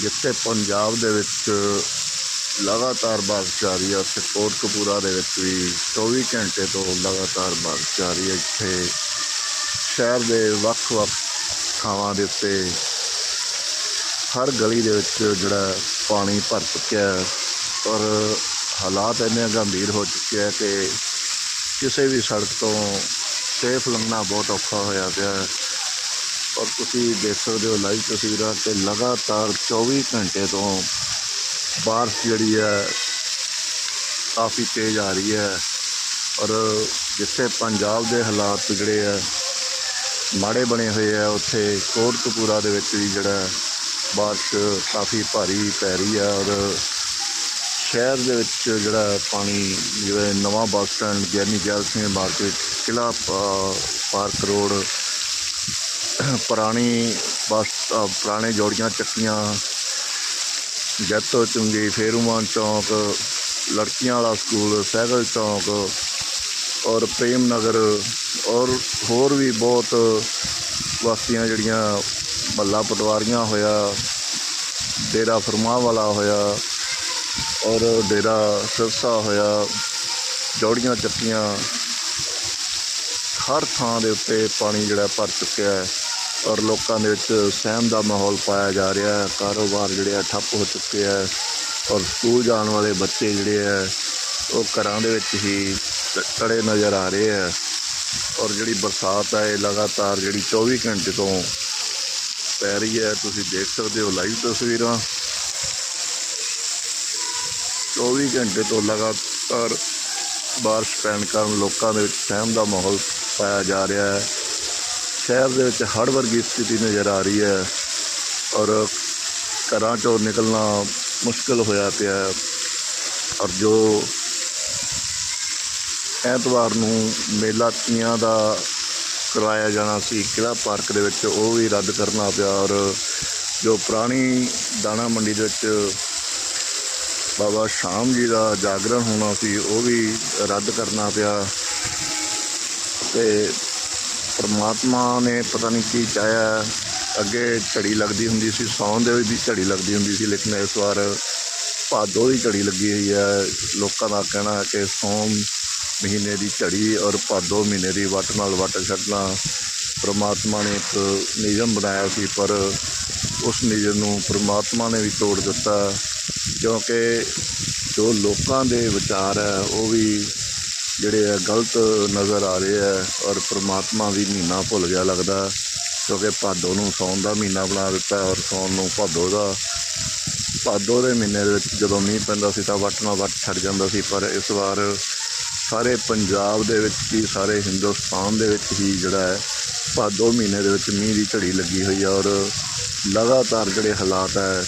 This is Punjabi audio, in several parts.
ਜਿੱਥੇ ਪੰਜਾਬ ਦੇ ਵਿੱਚ ਲਗਾਤਾਰ ਬਾਰਿਸ਼ ਆ ਰਹੀ ਹੈ ਉੱਥੇ ਕੋਟਕਪੂਰਾ ਦੇ ਵਿੱਚ ਵੀ 24 ਘੰਟੇ ਤੋਂ ਲਗਾਤਾਰ ਬਾਰਿਸ਼ ਆ ਰਹੀ ਹੈ ਇੱਥੇ ਸ਼ਹਿਰ ਦੇ ਵੱਖ-ਵੱਖ ਥਾਵਾਂ ਦੇ ਉੱਤੇ ਹਰ ਗਲੀ ਦੇ ਵਿੱਚ ਜਿਹੜਾ ਪਾਣੀ ਭਰ ਚੁੱਕਿਆ ਹੈ ਔਰ ਹਾਲਾਤ ਇੰਨੇ ਗੰਭੀਰ ਹੋ ਚੁੱਕੇ ਹੈ ਕਿ ਕਿਸੇ ਵੀ ਸੜਕ ਤੋਂ ਸੇਫ ਲੰਘਣਾ ਬਹੁਤ ਔਖਾ ਹੋਇਆ ਪਿਆ ਹੈ। ਔਰ ਤੁਸੀਂ ਦੇਖ ਸਕਦੇ ਹੋ ਲਾਈਵ ਤਸਵੀਰਾਂ ਤੇ ਲਗਾਤਾਰ 24 ਘੰਟੇ ਤੋਂ ਬਾਰਿਸ਼ ਜਿਹੜੀ ਹੈ ਕਾਫੀ ਤੇਜ਼ ਆ ਰਹੀ ਹੈ। ਔਰ ਜਿੱਥੇ ਪੰਜਾਬ ਦੇ ਹਾਲਾਤ ਜਿਹੜੇ ਆ ਮਾੜੇ ਬਣੇ ਹੋਏ ਆ ਉੱਥੇ ਕੋਟਕਪੂਰਾ ਦੇ ਵਿੱਚ ਵੀ ਜਿਹੜਾ ਬਾਰਿਸ਼ ਕਾਫੀ ਭਾਰੀ ਪੈ ਰਹੀ ਹੈ। ਔਰ ਸ਼ਹਿਰ ਦੇ ਵਿੱਚ ਜਿਹੜਾ ਪਾਣੀ ਜਿਵੇਂ ਨਵਾਂ bus stand Giani Zail Singh market ਕਿਲਾ ਪਾ- ਪਾਰਕ ਰੋਡ ਪੁਰਾਣੀ ਬੱਸ ਅ, ਪੁਰਾਣੇ ਜੋੜੀਆਂ ਚੱਕੀਆਂ ਜੈਤੋ ਚੁੰਗੀ ਫੇਰੂਮਾਨ ਚੌਂਕ ਲੜਕੀਆਂ ਵਾਲਾ ਸਕੂਲ ਸਹਿਗਲ ਚੌਂਕ ਔਰ ਪ੍ਰੇਮ ਨਗਰ ਔਰ ਹੋਰ ਵੀ ਬਹੁਤ ਵਸਤੀਆਂ ਜਿਹੜੀਆਂ ਮੱਲਾ ਪਟਵਾਰੀਆਂ ਹੋਇਆ ਡੇਰਾ ਫਰਮਾ ਵਾਲਾ ਹੋਇਆ ਔਰ ਡੇਰਾ ਸਿਰਸਾ ਹੋਇਆ ਜੋੜੀਆਂ ਚੱਕੀਆਂ ਹਰ ਥਾਂ ਦੇ ਉੱਤੇ ਪਾਣੀ ਜਿਹੜਾ ਭਰ ਚੁੱਕਿਆ ਹੈ। ਔਰ ਲੋਕਾਂ ਦੇ ਵਿੱਚ ਸਹਿਮ ਦਾ ਮਾਹੌਲ ਪਾਇਆ ਜਾ ਰਿਹਾ ਹੈ। ਕਾਰੋਬਾਰ ਜਿਹੜੇ ਆ, ਠੱਪ ਹੋ ਚੁੱਕੇ ਆ। ਔਰ ਸਕੂਲ ਜਾਣ ਵਾਲੇ ਬੱਚੇ ਜਿਹੜੇ ਆ, ਉਹ ਘਰਾਂ ਦੇ ਵਿੱਚ ਹੀ ਟ- ਟੜੇ ਨਜ਼ਰ ਆ ਰਹੇ ਆ। ਔਰ ਜਿਹੜੀ ਬਰਸਾਤ ਹੈ ਇਹ ਲਗਾਤਾਰ ਜਿਹੜੀ 24 ਘੰਟੇ ਤੋਂ ਪੈ ਰਹੀ ਹੈ। ਤੁਸੀਂ ਦੇਖ ਸਕਦੇ ਹੋ ਲਾਈਵ ਤਸਵੀਰਾਂ। 24 ਘੰਟੇ ਤੋਂ ਲਗਾਤਾਰ ਬਾਰਿਸ਼ ਪੈਣ ਕਾਰਨ ਲੋਕਾਂ ਦੇ ਵਿੱਚ ਸਹਿਮ ਦਾ ਮਾਹੌਲ ਪਾਇਆ ਜਾ ਰਿਹਾ ਹੈ। ਸ਼ਹਿਰ ਦੇ ਵਿੱਚ ਹੜ੍ਹ ਵਰਗੀ ਸਥਿਤੀ ਨਜ਼ਰ ਆ ਰਹੀ ਹੈ ਔਰ ਘਰਾਂ ਚੋਂ ਨਿਕਲਣਾ ਮੁਸ਼ਕਲ ਹੋਇਆ ਪਿਆ ਹੈ। ਔਰ ਜੋ ਐਤਵਾਰ ਨੂੰ ਮੇਲਾ ਤੀਆਂ ਦਾ ਕਰਵਾਇਆ ਜਾਣਾ ਸੀ ਕਿਲਾ ਪਾਰਕ ਦੇ ਵਿੱਚ ਉਹ ਵੀ ਰੱਦ ਕਰਨਾ ਪਿਆ ਔਰ ਜੋ ਪੁਰਾਣੀ ਦਾਣਾ ਮੰਡੀ ਦੇ ਵਿੱਚ ਬਾਬਾ ਸ਼ਾਮ ਜੀ ਦਾ ਜਾਗਰਣ ਹੋਣਾ ਸੀ, ਉਹ ਵੀ ਰੱਦ ਕਰਨਾ ਪਿਆ। ਤੇ ਪਰਮਾਤਮਾ ਨੇ ਪਤਾ ਨਹੀਂ ਕੀ ਚਾਹਿਆ। ਅੱਗੇ ਝੜੀ ਲੱਗਦੀ ਹੁੰਦੀ ਸੀ, ਸੌਣ ਦੇ ਵਿੱਚ ਵੀ ਝੜੀ ਲੱਗਦੀ ਹੁੰਦੀ ਸੀ, ਲੇਕਿਨ ਇਸ ਵਾਰ ਭਾਦੋ ਦੀ ਝੜੀ ਲੱਗੀ ਹੋਈ ਹੈ। ਲੋਕਾਂ ਦਾ ਕਹਿਣਾ ਹੈ ਕਿ ਸੌਣ ਮਹੀਨੇ ਦੀ ਝੜੀ ਔਰ ਭਾਦੋ ਮਹੀਨੇ ਦੀ ਵੱਟ ਨਾਲ ਵੱਟ ਛੱਡਣਾ ਪਰਮਾਤਮਾ ਨੇ ਇੱਕ ਨਿਯਮ ਬਣਾਇਆ ਸੀ, ਪਰ ਉਸ ਨਿਯਮ ਨੂੰ ਪਰਮਾਤਮਾ ਨੇ ਵੀ ਤੋੜ ਦਿੱਤਾ। ਕਿਉਂਕਿ ਜੋ ਲੋਕਾਂ ਦੇ ਵਿਚਾਰ ਹੈ, ਉਹ ਵੀ ਜਿਹੜੇ ਆ ਗਲਤ ਨਜ਼ਰ ਆ ਰਹੇ ਆ ਔਰ ਪ੍ਰਮਾਤਮਾ ਵੀ ਮਹੀਨਾ ਭੁੱਲ ਗਿਆ ਲੱਗਦਾ, ਕਿਉਂਕਿ ਭਾਦੋ ਨੂੰ ਸੌਣ ਦਾ ਮਹੀਨਾ ਬਣਾ ਦਿੱਤਾ ਔਰ ਸੌਣ ਨੂੰ ਭਾਦੋ ਦਾ ਭਾਦੋ ਦੇ ਮਹੀਨੇ ਦੇ ਵਿੱਚ ਜਦੋਂ ਮੀਂਹ ਪੈਂਦਾ ਸੀ ਤਾਂ ਵੱਟ ਨਾਲ ਵੱਟ ਛੱਡ ਜਾਂਦਾ ਸੀ, ਪਰ ਇਸ ਵਾਰ ਸਾਰੇ ਪੰਜਾਬ ਦੇ ਵਿੱਚ ਹੀ ਸਾਰੇ ਹਿੰਦੁਸਤਾਨ ਦੇ ਵਿੱਚ ਹੀ ਜਿਹੜਾ ਹੈ, ਭਾਦੋ ਮਹੀਨੇ ਦੇ ਵਿੱਚ ਮੀਂਹ ਦੀ ਝੜੀ ਲੱਗੀ ਹੋਈ ਹੈ ਔਰ ਲਗਾਤਾਰ ਜਿਹੜੇ ਹਾਲਾਤ ਹੈ,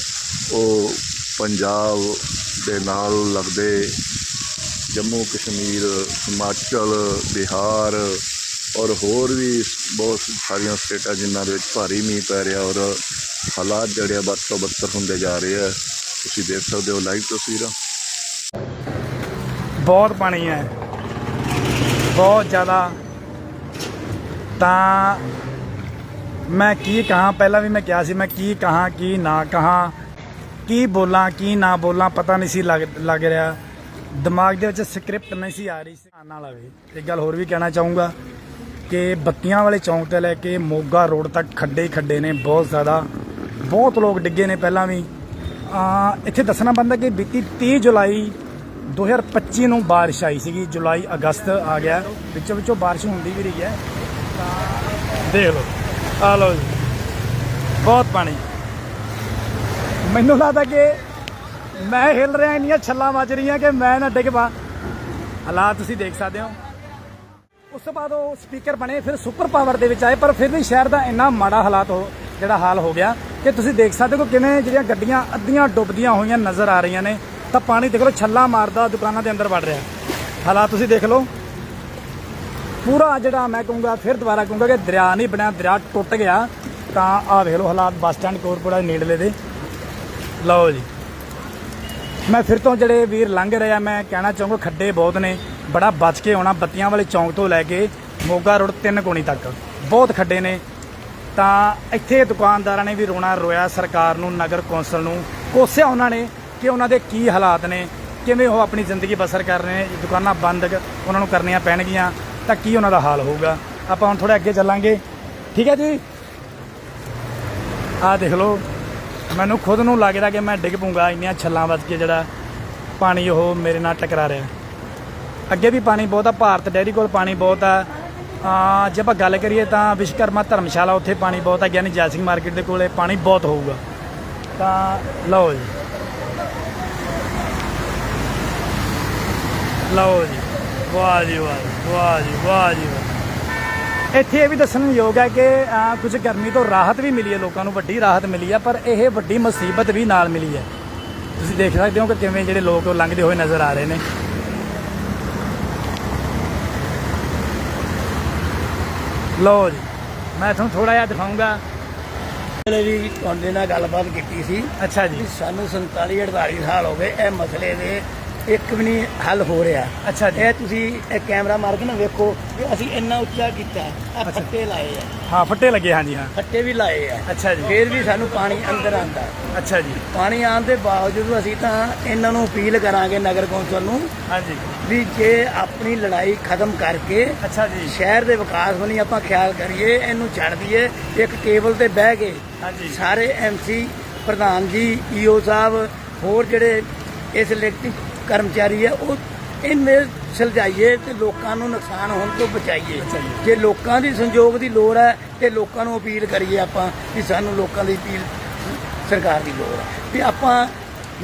ਉਹ ਪੰਜਾਬ ਦੇ ਨਾਲ ਲੱਗਦੇ ਜੰਮੂ ਕਸ਼ਮੀਰ, ਹਿਮਾਚਲ, ਬਿਹਾਰ ਔਰ ਹੋਰ ਵੀ ਬਹੁਤ ਸਾਰੀਆਂ ਸਟੇਟਾਂ ਜਿਨ੍ਹਾਂ ਦੇ ਵਿੱਚ ਭਾਰੀ ਮੀਂਹ ਪੈ ਰਿਹਾ ਔਰ ਹਾਲਾਤ ਜਿਹੜੇ ਆ ਬਦ ਤੋਂ ਬਦਤਰ ਹੁੰਦੇ ਜਾ ਰਹੇ ਆ। ਤੁਸੀਂ ਦੇਖ ਸਕਦੇ ਹੋ ਲਾਈਵ ਤਸਵੀਰਾਂ। ਬਹੁਤ ਪਾਣੀ ਹੈ। ਬਹੁਤ ਜ਼ਿਆਦਾ। ਤਾਂ ਮੈਂ ਕੀ ਕਹਾਂ? ਪਹਿਲਾਂ ਵੀ ਮੈਂ ਕਿਹਾ ਸੀ, ਮੈਂ ਕੀ ਕਹਾਂ, ਕੀ ਨਾ ਕਹਾਂ? ਕੀ ਬੋਲਾਂ, ਕੀ ਨਾ ਬੋਲਾਂ, ਪਤਾ ਨਹੀਂ ਸੀ ਲੱਗ ਲੱਗ ਰਿਹਾ। ਦਿਮਾਗ ਦੇ ਵਿੱਚ ਸਕ੍ਰਿਪਟ ਨਹੀਂ ਸੀ ਆ ਰਹੀ ਸੀ। ਆਉਣ ਨਾਲ ਆਵੇ ਇੱਕ ਗੱਲ ਹੋਰ ਵੀ ਕਹਿਣਾ ਚਾਹੂੰਗਾ ਕਿ ਬੱਤੀਆਂ ਵਾਲੇ ਚੌਂਕ ਤੋਂ ਲੈ ਕੇ ਮੋਗਾ ਰੋਡ ਤੱਕ ਖੱਡੇ ਹੀ ਖੱਡੇ ਨੇ, ਬਹੁਤ ਜ਼ਿਆਦਾ। ਬਹੁਤ ਲੋਕ ਡਿੱਗੇ ਨੇ ਪਹਿਲਾਂ ਵੀ। ਆ ਇੱਥੇ ਦੱਸਣਾ ਬੰਦਾ ਕਿ ਬੀਤੀ 30 ਜੁਲਾਈ 2025 ਨੂੰ ਬਾਰਿਸ਼ ਆਈ ਸੀਗੀ। ਜੁਲਾਈ, ਅਗਸਤ ਆ ਗਿਆ। ਵਿੱਚੋਂ ਵਿੱਚੋਂ ਬਾਰਿਸ਼ ਹੁੰਦੀ ਵੀ ਰਹੀ ਹੈ। ਤਾਂ ਦੇਖ ਲਓ। ਆ ਲਓ ਜੀ। ਬਹੁਤ ਪਾਣੀ। ਮੈਨੂੰ ਲੱਗਦਾ ਕਿ ਮੈਂ ਹਿਲ ਰਿਹਾ, ਇੰਨੀਆਂ ਛੱਲਾਂ ਵੱਜ ਰਹੀਆਂ ਕਿ ਮੈਂ ਨਾ ਡਿੱਗ ਪਾ ਹਾਲਾਤ ਤੁਸੀਂ ਦੇਖ ਸਕਦੇ ਹੋ। ਉਸ ਤੋਂ ਬਾਅਦ ਉਹ ਸਪੀਕਰ ਬਣੇ, ਫਿਰ ਸੁਪਰ ਪਾਵਰ ਦੇ ਵਿੱਚ ਆਏ, ਪਰ ਫਿਰ ਵੀ ਸ਼ਹਿਰ ਦਾ ਇੰਨਾ ਮਾੜਾ ਹਾਲਾਤ ਹੋ, ਜਿਹੜਾ ਹਾਲ ਹੋ ਗਿਆ ਕਿ ਤੁਸੀਂ ਦੇਖ ਸਕਦੇ ਹੋ ਕਿਵੇਂ ਜਿਹੜੀਆਂ ਗੱਡੀਆਂ ਅੱਧੀਆਂ ਡੁੱਬਦੀਆਂ ਹੋਈਆਂ ਨਜ਼ਰ ਆ ਰਹੀਆਂ ਨੇ। ਤਾਂ ਪਾਣੀ ਦੇਖ ਲਓ, ਛੱਲਾ ਮਾਰਦਾ ਦੁਕਾਨਾਂ ਦੇ ਅੰਦਰ ਵੜ ਰਿਹਾ। ਹਾਲਾਤ ਤੁਸੀਂ ਦੇਖ ਲਓ। ਪੂਰਾ ਜਿਹੜਾ ਮੈਂ ਕਹੂੰਗਾ, ਫਿਰ ਦੁਬਾਰਾ ਕਹੂੰਗਾ ਕਿ ਦਰਿਆ ਨਹੀਂ ਬਣਿਆ, ਦਰਿਆ ਟੁੱਟ ਗਿਆ। ਤਾਂ ਆਹ ਵੇਖ ਲਓ ਹਾਲਾਤ, ਬੱਸ ਸਟੈਂਡ ਕੋਰਪੋਰਾ ਦੇ ਨੇੜਲੇ ਦੇ। ਲਓ ਜੀ। ਮੈਂ ਫਿਰ ਤੋਂ ਜਿਹੜੇ ਵੀਰ ਲੰਘ ਰਹੇ ਆ, ਮੈਂ ਕਹਿਣਾ ਚਾਹੂੰਗਾ ਖੱਡੇ ਬਹੁਤ ਨੇ। ਬੜਾ ਬਚ ਕੇ ਆਉਣਾ, ਬੱਤੀਆਂ ਵਾਲੇ ਚੌਂਕ ਤੋਂ ਲੈ ਕੇ ਮੋਗਾ ਰੋਡ ਤਿੰਨ ਕੋਣੀ ਤੱਕ। ਬਹੁਤ ਖੱਡੇ ਨੇ। ਤਾਂ ਇੱਥੇ ਦੁਕਾਨਦਾਰਾਂ ਨੇ ਵੀ ਰੋਣਾ ਰੋਇਆ ਸਰਕਾਰ ਨੂੰ, ਨਗਰ ਕੌਂਸਲ ਨੂੰ। ਕੋਸਿਆ ਉਹਨਾਂ ਨੇ ਕਿ ਉਹਨਾਂ ਦੇ ਕੀ ਹਾਲਾਤ ਨੇ, ਕਿਵੇਂ ਉਹ ਆਪਣੀ ਜ਼ਿੰਦਗੀ ਬਸਰ ਕਰ ਰਹੇ ਨੇ। ਦੁਕਾਨਾਂ ਬੰਦ ਉਹਨਾਂ ਨੂੰ ਕਰਨੀਆਂ ਪੈਣਗੀਆਂ, ਤਾਂ ਕੀ ਉਹਨਾਂ ਦਾ ਹਾਲ ਹੋਊਗਾ? ਆਪਾਂ ਹੁਣ ਥੋੜੇ ਅੱਗੇ ਚੱਲਾਂਗੇ। ਠੀਕ ਹੈ ਜੀ? ਆਹ ਦੇਖ ਲਓ। ਮੈਨੂੰ ਖੁਦ ਨੂੰ ਲੱਗਦਾ ਕਿ ਮੈਂ ਡਿੱਗ ਪੂੰਗਾ ਇੰਨੀਆਂ ਛੱਲਾਂ ਵੱਜ ਕੇ ਜਿਹੜਾ ਪਾਣੀ ਉਹ ਮੇਰੇ ਨਾਲ ਟਕਰਾ ਰਿਹਾ। ਅੱਗੇ ਵੀ ਪਾਣੀ ਬਹੁਤ ਆ ਭਾਰਤ ਡੈਰੀ ਕੋਲ ਪਾਣੀ ਬਹੁਤ ਆ। ਆ ਜੇ ਆਪਾਂ ਗੱਲ ਕਰੀਏ ਤਾਂ ਵਿਸ਼ਕਰਮਾ ਧਰਮਸ਼ਾਲਾ ਉੱਥੇ ਪਾਣੀ ਬਹੁਤ ਆ ਗਿਆਨੀ ਜੈਸਿੰਗ ਮਾਰਕੀਟ ਦੇ ਕੋਲੇ ਪਾਣੀ ਬਹੁਤ ਹੋਊਗਾ। ਤਾਂ ਲਓ ਜੀ। ਲਓ ਜੀ। ਵਾਹ ਜੀ ਵਾਹ ਜੀ, ਵਾਹ ਜੀ ਵਾਹ ਜੀ ਵਾਹ। ਇੱਥੇ ਇਹ ਵੀ ਦੱਸਣਯੋਗ ਹੈ ਕਿ ਕੁਝ ਗਰਮੀ ਤੋਂ ਰਾਹਤ ਵੀ ਮਿਲੀ ਹੈ ਲੋਕਾਂ ਨੂੰ ਵੱਡੀ ਰਾਹਤ ਮਿਲੀ ਹੈ ਪਰ ਇਹ ਵੱਡੀ ਮੁਸੀਬਤ ਵੀ ਨਾਲ ਮਿਲੀ ਹੈ। ਤੁਸੀਂ ਦੇਖ ਸਕਦੇ ਹੋ ਕਿ ਕਿਵੇਂ ਜਿਹੜੇ ਲੋਕ ਲੰਘਦੇ ਹੋਏ ਨਜ਼ਰ ਆ ਰਹੇ ਨੇ। ਲਓ ਜੀ ਮੈਂ ਤੁਹਾਨੂੰ ਥੋੜਾ ਜਿਹਾ ਦਿਖਾਉਂਗਾ ਵੇਲੇ ਵੀ ਤੁਹਾਡੇ ਨਾਲ ਗੱਲਬਾਤ ਕੀਤੀ ਸੀ ਅੱਛਾ ਜੀ। ਸਾਨੂੰ 47 48 ਸਾਲ ਹੋ ਗਏ ਇਹ ਮਸਲੇ ਦੇ ਇੱਕ ਵੀ ਨਹੀਂ ਹੱਲ ਹੋ ਰਿਹਾ। ਅੱਛਾ ਜੀ। ਇਹ ਤੁਸੀਂ ਇਹ ਕੈਮਰਾ ਮਾਰ ਕੇ ਨਾ ਵੇਖੋ ਕਿ ਅਸੀਂ ਇੰਨਾ ਉੱਚਾ ਕੀਤਾ ਆ ਫੱਟੇ ਲਾਏ ਆ। ਹਾਂ ਫੱਟੇ ਲੱਗੇ ਹਾਂਜੀ ਹਾਂ। ਫੱਟੇ ਵੀ ਲਾਏ ਆ। ਅੱਛਾ ਜੀ। ਫੇਰ ਵੀ ਸਾਨੂੰ ਪਾਣੀ ਅੰਦਰ ਆਂਦਾ ਅੱਛਾ ਜੀ। ਪਾਣੀ ਆਉਣ ਦੇ ਬਾਵਜੂਦ ਅਸੀਂ ਤਾਂ ਇਹਨਾਂ ਨੂੰ ਅਪੀਲ ਕਰਾਂਗੇ ਨਗਰ ਕੌਂਸਲ ਨੂੰ ਹਾਂਜੀ। ਵੀ ਜੇ ਆਪਣੀ ਲੜਾਈ ਖਤਮ ਕਰਕੇ ਅੱਛਾ ਜੀ। ਸ਼ਹਿਰ ਦੇ ਵਿਕਾਸ ਵੱਲ ਆਪਾਂ ਖਿਆਲ ਕਰੀਏ ਇਹਨੂੰ ਛੱਡ ਦਈਏ ਇੱਕ ਟੇਬਲ ਤੇ ਬਹਿ ਕੇ ਹਾਂਜੀ। ਸਾਰੇ ਐਮਸੀ ਪ੍ਰਧਾਨ ਜੀ ਈਓ ਸਾਹਿਬ ਹੋਰ ਜਿਹੜੇ ਇਸ ਇਲੈਕਟਿਵ ਕਰਮਚਾਰੀ ਆ ਉਹ ਇਹਨੇ ਸੁਲਝਾਈਏ ਤੇ ਲੋਕਾਂ ਨੂੰ ਨੁਕਸਾਨ ਹੋਣ ਤੋਂ ਬਚਾਈਏ। ਜੇ ਲੋਕਾਂ ਦੀ ਸੰਯੋਗ ਦੀ ਲੋੜ ਹੈ ਤੇ ਲੋਕਾਂ ਨੂੰ ਅਪੀਲ ਕਰੀਏ ਆਪਾਂ ਕਿ ਸਾਨੂੰ ਲੋਕਾਂ ਦੀ ਅਪੀਲ ਸਰਕਾਰ ਦੀ ਲੋੜ ਹੈ ਵੀ ਆਪਾਂ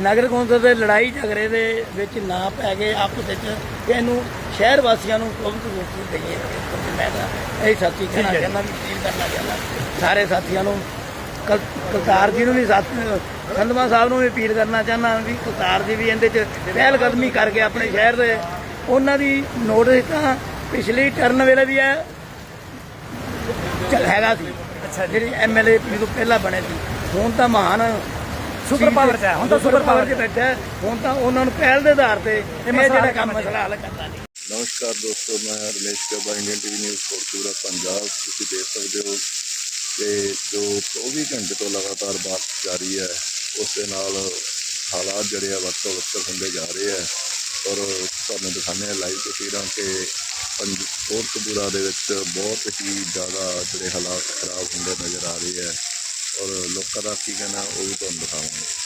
ਨਗਰ ਕੌਂਸਲ ਦੇ ਲੜਾਈ ਝਗੜੇ ਦੇ ਵਿੱਚ ਨਾ ਪੈ ਗਏ ਆਪਸ ਵਿੱਚ ਤੇ ਇਹਨੂੰ ਸ਼ਹਿਰ ਵਾਸੀਆਂ ਨੂੰ ਤੁਰੰਤ ਰੋਕੀ ਦਈਏ ਮੈਂ ਤਾਂ ਇਹ ਸਾਥੀ ਕਹਿਣਾ ਹੈ। ਚਾਹੁੰਦਾ ਵੀ ਅਪੀਲ ਕਰਨਾ ਚਾਹੁੰਦਾ ਸਾਰੇ ਸਾਥੀਆਂ ਨੂੰ ਕਲ- ਕਲਤਾਰ ਜੀ ਨੂੰ ਵੀ ਸਾਥ ਸੰਧਵਾ ਸਾਹਿਬ ਨੂੰ ਵੀ ਅਪੀਲ ਕਰਨਾ ਚਾਹੁੰਦਾ ਵੀ ਕਲਤਾਰ ਜੀ ਵੀ ਇਹਦੇ ਚ ਪਹਿਲ ਕਦਮੀ ਕਰਕੇ ਆਪਣੇ ਸ਼ਹਿਰ ਦੇ ਉਹਨਾਂ ਦੀ ਨੋਟਿਸ ਤਾਂ ਪਿਛਲੀ ਟਰਨ ਵੇਲੇ ਵੀ ਹੈ ਚੱਲ ਹੈਗਾ ਸੀ। ਅੱਛਾ ਜੀ। ਜਿਹੜੇ ਐਮਐਲਏ ਤੋਂ ਪਹਿਲਾਂ ਬਣੇ ਸੀ। ਹੁਣ ਤਾਂ ਮਹਾਨ ਸੁਪਰ ਪਾਵਰ ਚ ਹੈ ਹੁਣ ਤਾਂ ਸੁਪਰ ਪਾਵਰ 'ਚ ਬੈਠਾ ਹੈ। ਹੁਣ ਤਾਂ ਉਹਨਾਂ ਨੂੰ ਪਹਿਲ ਦੇ ਆਧਾਰ ਤੇ ਇਹ ਮਸਲਾ ਜਿਹੜਾ ਹੱਲ ਕੰਮ ਕਰਨਾ ਮਸਲਾ ਹੱਲ ਕਰਨਾ ਨਹੀਂ ਨਮਸਕਾਰ ਦੋਸਤੋ ਮੈਂ Ramesh Karba Indian TV news Kotpura Punjab. ਤੁਸੀਂ ਦੇਖ ਸਕਦੇ ਹੋ ਕਿ ਜੋ 24 ਘੰਟੇ ਤੋਂ ਲਗਾਤਾਰ ਬਾਰਿਸ਼ ਜਾਰੀ ਹੈ, ਉਸ ਦੇ ਨਾਲ ਹਾਲਾਤ ਜਿਹੜੇ ਆ ਵੱਧ ਤੋਂ ਵੱਧ ਹੁੰਦੇ ਜਾ ਰਹੇ ਆ ਔਰ ਤੁਹਾਨੂੰ ਦਿਖਾਉਂਦੇ ਆ ਲਾਈਵ ਤਸਵੀਰਾਂ ਕਿ ਪੰਜ ਦੇ ਵਿੱਚ ਬਹੁਤ ਹੀ ਜ਼ਿਆਦਾ ਜਿਹੜੇ ਹਾਲਾਤ ਖਰਾਬ ਹੁੰਦੇ ਨਜ਼ਰ ਆ ਰਹੇ ਆ ਔਰ ਲੋਕਾਂ ਦਾ ਕੀ ਕਹਿਣਾ, ਉਹ ਵੀ ਤੁਹਾਨੂੰ ਦਿਖਾਵਾਂਗੇ।